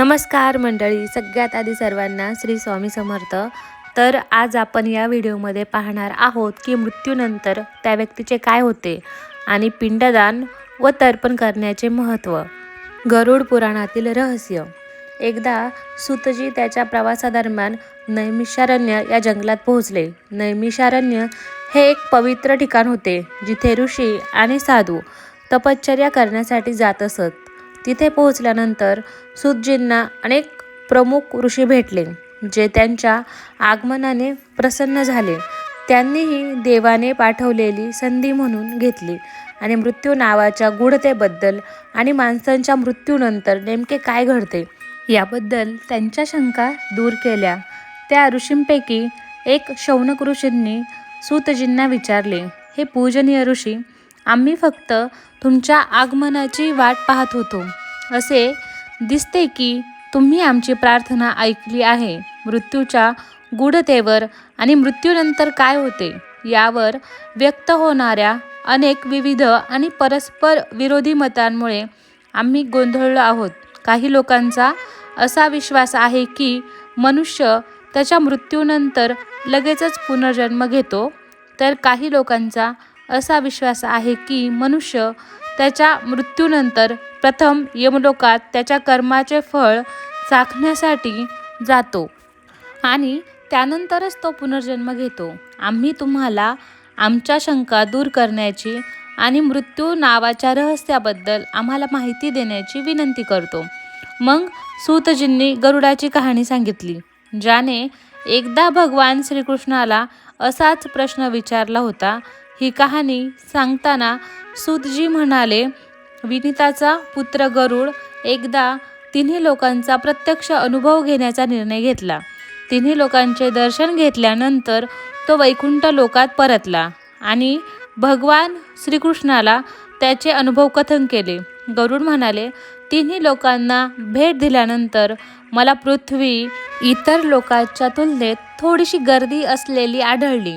नमस्कार मंडळी सगळ्यात आधी सर्वांना श्री स्वामी समर्थ. तर आज आपण या व्हिडिओमध्ये पाहणार आहोत की मृत्यूनंतर त्या व्यक्तीचे काय होते आणि पिंडदान व तर्पण करण्याचे महत्त्व. गरुड पुराणातील रहस्य. एकदा सुतजी त्याच्या प्रवासादरम्यान नैमिषारण्य या जंगलात पोहोचले. नैमिषारण्य हे एक पवित्र ठिकाण होते जिथे ऋषी आणि साधू तपश्चर्या करण्यासाठी जात असत. तिथे पोहोचल्यानंतर सुतजींना अनेक प्रमुख ऋषी भेटले जे त्यांच्या आगमनाने प्रसन्न झाले. त्यांनीही देवाने पाठवलेली संधी म्हणून घेतली आणि मृत्यू नावाच्या गूढतेबद्दल आणि माणसांच्या मृत्यूनंतर नेमके काय घडते याबद्दल त्यांच्या शंका दूर केल्या. त्या ऋषींपैकी एक शौनक ऋषींनी सुतजींना विचारले हे पूजनीय ऋषी आम्ही फक्त तुमच्या आगमनाची वाट पाहत होतो. असे दिसते की तुम्ही आमची प्रार्थना ऐकली आहे. मृत्यूच्या गूढतेवर आणि मृत्यूनंतर काय होते? यावर व्यक्त होणाऱ्या अनेक विविध आणि परस्पर विरोधी मतांमुळे आम्ही गोंधळलो आहोत. काही लोकांचा असा विश्वास आहे की मनुष्य त्याच्या मृत्यूनंतर लगेचच पुनर्जन्म घेतो तर काही लोकांचा असा विश्वास आहे की मनुष्य त्याच्या मृत्यूनंतर प्रथम यमलोकात त्याच्या कर्माचे फळ चाखण्यासाठी जातो आणि त्यानंतरच तो पुनर्जन्म घेतो. आम्ही तुम्हाला आमच्या शंका दूर करण्याची आणि मृत्यू नावाच्या रहस्याबद्दल आम्हाला माहिती देण्याची विनंती करतो. मग सूतजींनी गरुडाची कहाणी सांगितली ज्याने एकदा भगवान श्रीकृष्णाला असाच प्रश्न विचारला होता ही कहाणी सांगताना सूतजी म्हणाले विनिताचा पुत्र गरुड एकदा तिन्ही लोकांचा प्रत्यक्ष अनुभव घेण्याचा निर्णय घेतला. तिन्ही लोकांचे दर्शन घेतल्यानंतर तो वैकुंठ लोकात परतला आणि भगवान श्रीकृष्णाला त्याचे अनुभव कथन केले. गरुड म्हणाले तिन्ही लोकांना भेट दिल्यानंतर मला पृथ्वी इतर लोकांच्या तुलनेत थोडीशी गर्दी असलेली आढळली.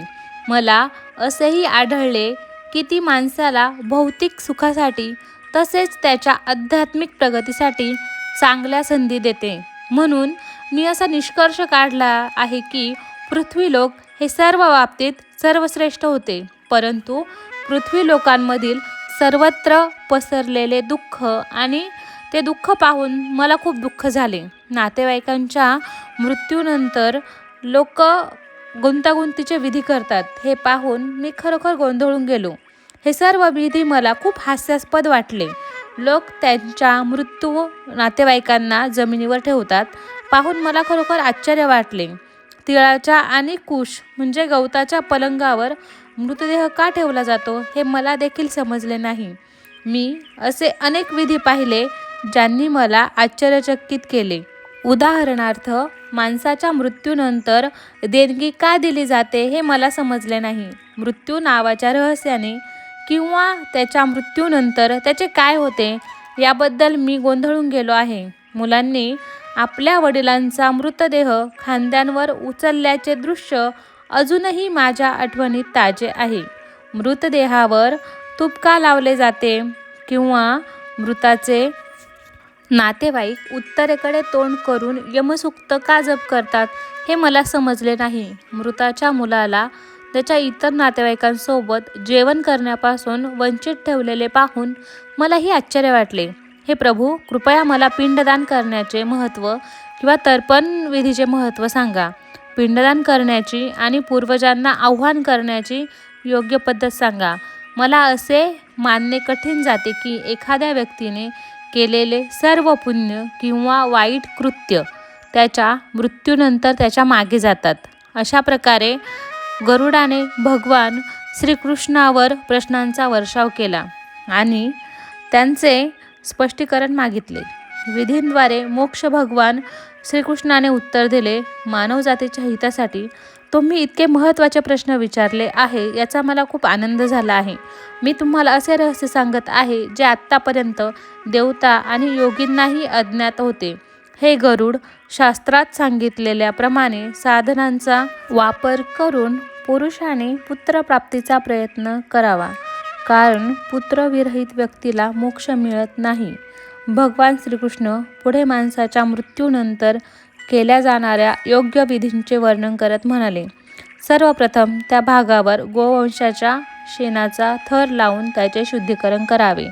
मला असेही आढळले की ती माणसाला भौतिक सुखासाठी तसेच त्याच्या आध्यात्मिक प्रगतीसाठी चांगल्या संधी देते. म्हणून मी असा निष्कर्ष काढला आहे की पृथ्वी लोक हे सर्व बाबतीत सर्वश्रेष्ठ होते. परंतु पृथ्वी लोकांमधील सर्वत्र पसरलेले दुःख आणि ते दुःख पाहून मला खूप दुःख झाले. नातेवाईकांच्या मृत्यूनंतर लोक गुंतागुंतीचे विधी करतात. हे पाहून मी खरोखर गोंधळून गेलो. हे सर्व विधी मला खूप हास्यास्पद वाटले. लोक त्यांच्या मृत्यू नातेवाईकांना जमिनीवर ठेवतात पाहून मला खरोखर आश्चर्य वाटले. तिळाच्या आणि कुश म्हणजे गवताच्या पलंगावर मृतदेह का ठेवला जातो हे मला देखील समजले नाही. मी असे अनेक विधी पाहिले ज्यांनी मला आश्चर्यचकित केले. उदाहरणार्थ माणसाच्या मृत्यूनंतर देणगी का दिली जाते हे मला समजले नाही. मृत्यू नावाच्या रहस्याने किंवा त्याच्या मृत्यूनंतर त्याचे काय होते याबद्दल मी गोंधळून गेलो आहे. मुलांनी आपल्या वडिलांचा मृतदेह खांद्यांवर उचलल्याचे दृश्य अजूनही माझ्या आठवणीत ताजे आहे. मृतदेहावर तुपका लावले जाते किंवा मृताचे नातेवाईक उत्तरेकडे तोंड करून यमसुक्त का जप करतात हे मला समजले नाही. मृताच्या मुलाला त्याच्या इतर नातेवाईकांसोबत जेवण करण्यापासून वंचित ठेवलेले पाहून मलाही आश्चर्य वाटले. हे प्रभू कृपया मला पिंडदान करण्याचे महत्त्व किंवा तर्पण विधीचे महत्त्व सांगा. पिंडदान करण्याची आणि पूर्वजांना आव्हान करण्याची योग्य पद्धत सांगा. मला असे मानणे कठीण जाते की एखाद्या व्यक्तीने केलेले सर्व पुण्य किंवा वाईट कृत्य त्याच्या मृत्यूनंतर त्याच्यामागे जातात. अशा प्रकारे गरुडाने भगवान श्रीकृष्णावर प्रश्नांचा वर्षाव केला आणि त्यांचे स्पष्टीकरण मागितले. विधींद्वारे मोक्ष भगवान श्रीकृष्णाने उत्तर दिले मानवजातीच्या हितासाठी तुम्ही इतके महत्त्वाचे प्रश्न विचारले आहे याचा मला खूप आनंद झाला आहे. मी तुम्हाला असे रहस्य सांगत आहे जे आत्तापर्यंत देवता आणि योगींनाही अज्ञात होते. हे गरुड शास्त्रात सांगितलेल्याप्रमाणे साधनांचा वापर करून पुरुषाने पुत्रप्राप्तीचा प्रयत्न करावा कारण पुत्रविरहित व्यक्तीला मोक्ष मिळत नाही. भगवान श्रीकृष्ण पुढे माणसाच्या मृत्यूनंतर केल्या जाणाऱ्या योग्य विधींचे वर्णन करत म्हणाले. सर्वप्रथम त्या भागावर गोवंशाच्या शेणाचा थर लावून त्याचे शुद्धीकरण करावे.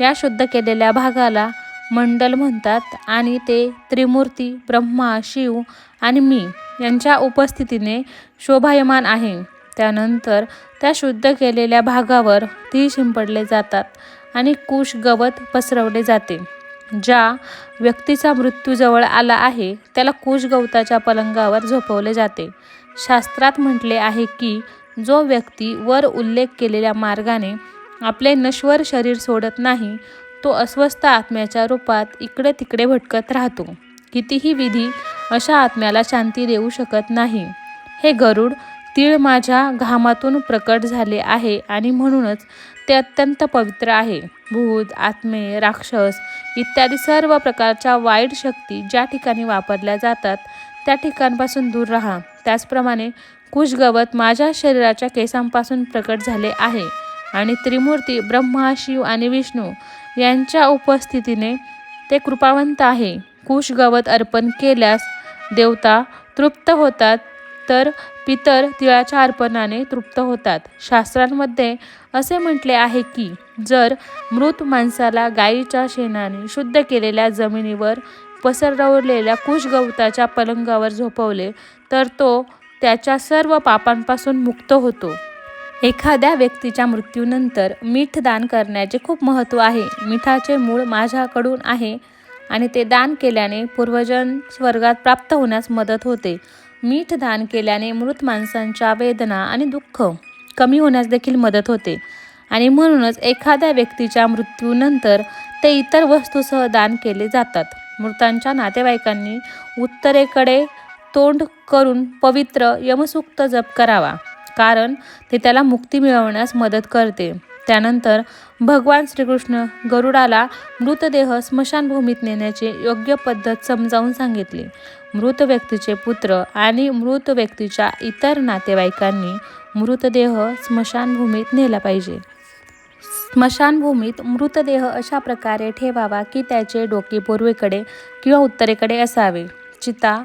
या शुद्ध केलेल्या भागाला मंडल म्हणतात आणि ते त्रिमूर्ती ब्रह्मा शिव आणि मी यांच्या उपस्थितीने शोभायमान आहे. त्यानंतर त्या शुद्ध केलेल्या भागावर ती शिंपडले जातात आणि कुश गवत पसरवले जाते. ज्या व्यक्तीचा मृत्यू जवळ आला आहे त्याला कुश गवताच्या पलंगावर झोपवले जाते. शास्त्रात म्हटले आहे की जो व्यक्ती वर उल्लेख केलेल्या मार्गाने आपले नश्वर शरीर सोडत नाही तो अस्वस्थ आत्म्याच्या रूपात इकडे तिकडे भटकत राहतो. कितीही विधी अशा आत्म्याला शांती देऊ शकत नाही. हे गरुड तीळ माझ्या घामातून प्रकट झाले आहे आणि म्हणूनच ते अत्यंत पवित्र आहे. भूत आत्मे राक्षस इत्यादी सर्व प्रकारच्या वाईट शक्ती ज्या ठिकाणी वापरल्या जातात त्या ठिकाणपासून दूर राहा. त्याचप्रमाणे कुशगवत माझ्या शरीराच्या केसांपासून प्रकट झाले आहे आणि त्रिमूर्ती ब्रह्मा शिव आणि विष्णू यांच्या उपस्थितीने ते कृपावंत आहे. कुशगवत अर्पण केल्यास देवता तृप्त होतात. तर पितर तिळाच्या अर्पणाने तृप्त होतात. शास्त्रांमध्ये असे म्हटले आहे की जर मृत माणसाला गायीच्या शेणाने शुद्ध केलेल्या जमिनीवर पसरवलेल्या कुश गवताच्या पलंगावर झोपवले तर तो त्याच्या सर्व पापांपासून मुक्त होतो. एखाद्या व्यक्तीच्या मृत्यूनंतर मीठ दान करण्याचे खूप महत्त्व आहे. मिठाचे मूळ माझ्याकडून आहे आणि ते दान केल्याने पूर्वजन स्वर्गात प्राप्त होण्यास मदत होते. मीठ दान केल्याने मृत माणसांच्या वेदना आणि दुःख कमी होण्यास देखील मदत होते. आणि म्हणूनच एखाद्या व्यक्तीच्या मृत्यूनंतर ते इतर वस्तूसह दान केले जातात. मृतांच्या नातेवाईकांनी उत्तरेकडे तोंड करून पवित्र यमसूक्त जप करावा कारण ते त्याला मुक्ती मिळवण्यास मदत करते. त्यानंतर भगवान श्रीकृष्ण गरुडाला मृतदेह स्मशानभूमीत नेण्याची योग्य पद्धत समजावून सांगितली. मृत व्यक्तीचे पुत्र आणि मृत व्यक्तीच्या इतर नातेवाईकांनी मृतदेह स्मशानभूमीत नेला पाहिजे. स्मशानभूमीत मृतदेह अशा प्रकारे ठेवावा की त्याचे डोके पूर्वेकडे किंवा उत्तरेकडे असावे. चिता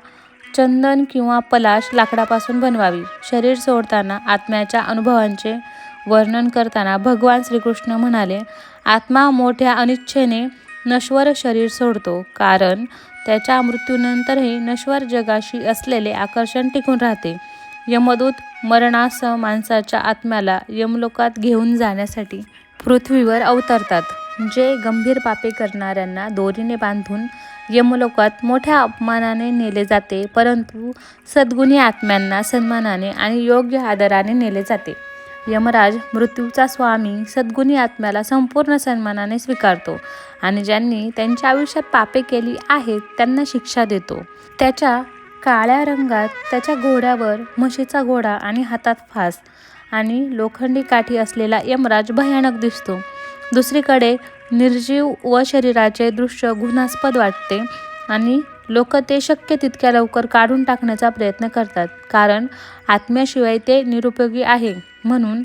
चंदन किंवा पलाश लाकडापासून बनवावी. शरीर सोडताना आत्म्याच्या अनुभवांचे वर्णन करताना भगवान श्रीकृष्ण म्हणाले आत्मा मोठ्या अनिच्छेने नश्वर शरीर सोडतो कारण त्याच्या मृत्यूनंतरही नश्वर जगाशी असलेले आकर्षण टिकून राहते. यमदूत मरणासह माणसाच्या आत्म्याला यमलोकात घेऊन जाण्यासाठी पृथ्वीवर अवतरतात. जे गंभीर पापे करणाऱ्यांना दोरीने बांधून यमलोकात मोठ्या अपमानाने नेले जाते परंतु सद्गुणी आत्म्यांना सन्मानाने आणि योग्य आदराने नेले जाते. यमराज मृत्यूचा स्वामी सद्गुणी आत्म्याला संपूर्ण सन्मानाने स्वीकारतो आणि ज्यांनी त्यांच्या आयुष्यात पापे केली आहेत त्यांना शिक्षा देतो. त्याच्या काळ्या रंगात त्याच्या घोड्यावर म्हशीचा घोडा आणि हातात फास आणि लोखंडी काठी असलेला यमराज भयानक दिसतो. दुसरीकडे निर्जीव व शरीराचे दृश्य गुन्हास्पद वाटते आणि लोक ते शक्य तितक्या लवकर काढून टाकण्याचा प्रयत्न करतात कारण आत्म्याशिवाय ते निरुपयोगी आहे. म्हणून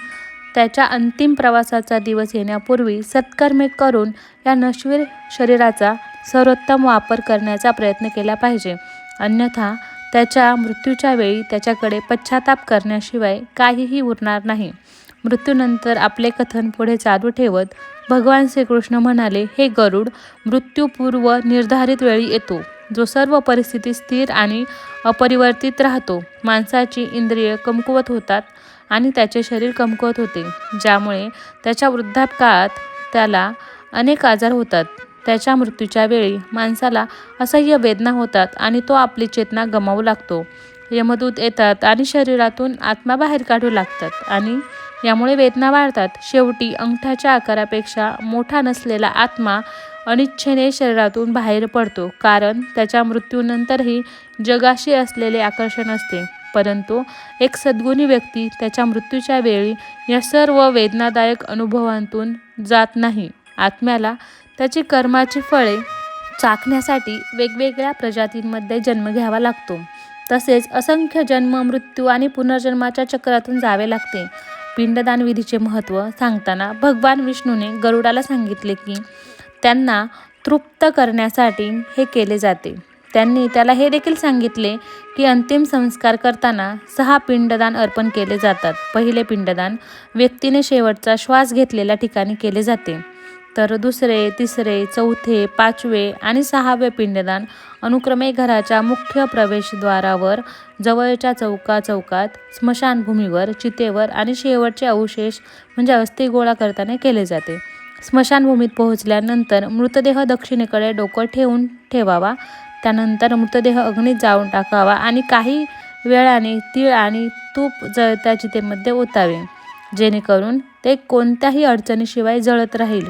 त्याच्या अंतिम प्रवासाचा दिवस येण्यापूर्वी सत्कर्मे करून या नश्वीर शरीराचा सर्वोत्तम वापर करण्याचा प्रयत्न केला पाहिजे. अन्यथा त्याच्या मृत्यूच्या वेळी त्याच्याकडे पश्चाताप करण्याशिवाय काहीही उरणार नाही. मृत्यूनंतर आपले कथन पुढे चालू ठेवत भगवान श्रीकृष्ण म्हणाले हे गरुड मृत्यूपूर्व निर्धारित वेळी येतो. जो सर्व परिस्थिती स्थिर आणि अपरिवर्तित राहतो. माणसाची इंद्रिय कमकुवत होतात आणि त्याचे शरीर कमकुवत होते. ज्यामुळे त्याच्या वृद्धापकाळात त्याला अनेक आजार होतात. त्याच्या मृत्यूच्या वेळी माणसाला असह्य वेदना होतात आणि तो आपली चेतना गमावू लागतो. यमदूत येतात आणि शरीरातून आत्मा बाहेर काढू लागतात आणि यामुळे वेदना वाढतात. शेवटी अंगठाच्या आकारापेक्षा मोठा नसलेला आत्मा अनिच्छेने शरीरातून बाहेर पडतो कारण त्याच्या मृत्यूनंतरही जगाशी असलेले आकर्षण असते. परंतु एक सद्गुणी व्यक्ती त्याच्या मृत्यूच्या वेळी या सर्व वेदनादायक अनुभवांतून जात नाही. आत्म्याला त्याची कर्माची फळे चाखण्यासाठी वेगवेगळ्या प्रजातींमध्ये जन्म घ्यावा लागतो. तसेच असंख्य जन्म मृत्यू आणि पुनर्जन्माच्या चक्रातून जावे लागते. पिंडदान विधीचे महत्त्व सांगताना भगवान विष्णूने गरुडाला सांगितले की त्यांना तृप्त करण्यासाठी हे केले जाते. त्यांनी त्याला हे देखील सांगितले की अंतिम संस्कार करताना सहा पिंडदान अर्पण केले जातात. पहिले पिंडदान व्यक्तीने शेवटचा श्वास घेतलेल्या ठिकाणी केले जाते. तर दुसरे तिसरे चौथे पाचवे आणि सहावे पिंडदान अनुक्रमे घराच्या मुख्य प्रवेशद्वारावर जवळच्या चौका चौकात स्मशानभूमीवर चितेवर आणि शेवटचे अवशेष म्हणजे अस्थि गोळा करताना केले जाते. स्मशानभूमीत पोहोचल्यानंतर मृतदेह दक्षिणेकडे डोकं ठेवून ठेवावा. त्यानंतर मृतदेह अग्नीत जाळून टाकावा आणि काही वेळाने तीळ आणि तूप जळत्या चितेमध्ये ओतावे. जेणेकरून ते कोणत्याही अडचणीशिवाय जळत राहील.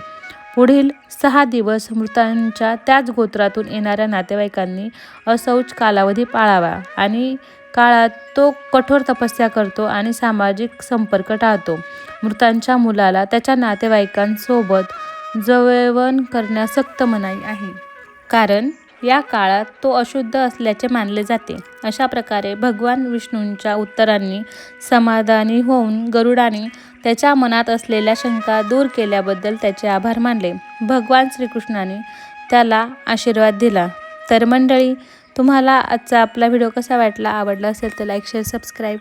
पुढील सहा दिवस मृतांच्या त्याच गोत्रातून येणाऱ्या नातेवाईकांनी असौच कालावधी पाळावा आणि काळात तो कठोर तपस्या करतो आणि सामाजिक संपर्क टाळतो. मृतांच्या मुलाला त्याच्या नातेवाईकांसोबत जवळवण करण्यास सक्त मनाई आहे. कारण या काळात तो अशुद्ध असल्याचे मानले जाते. अशा प्रकारे भगवान विष्णूंच्या उत्तरांनी समाधानी होऊन गरुडाने त्याच्या मनात असलेल्या शंका दूर केल्याबद्दल त्याचे आभार मानले. भगवान श्रीकृष्णाने त्याला आशीर्वाद दिला. तर मंडळी तुम्हाला आजचा आपला व्हिडिओ कसा वाटला आवडला असेल तर लाईक शेअर सबस्क्राईब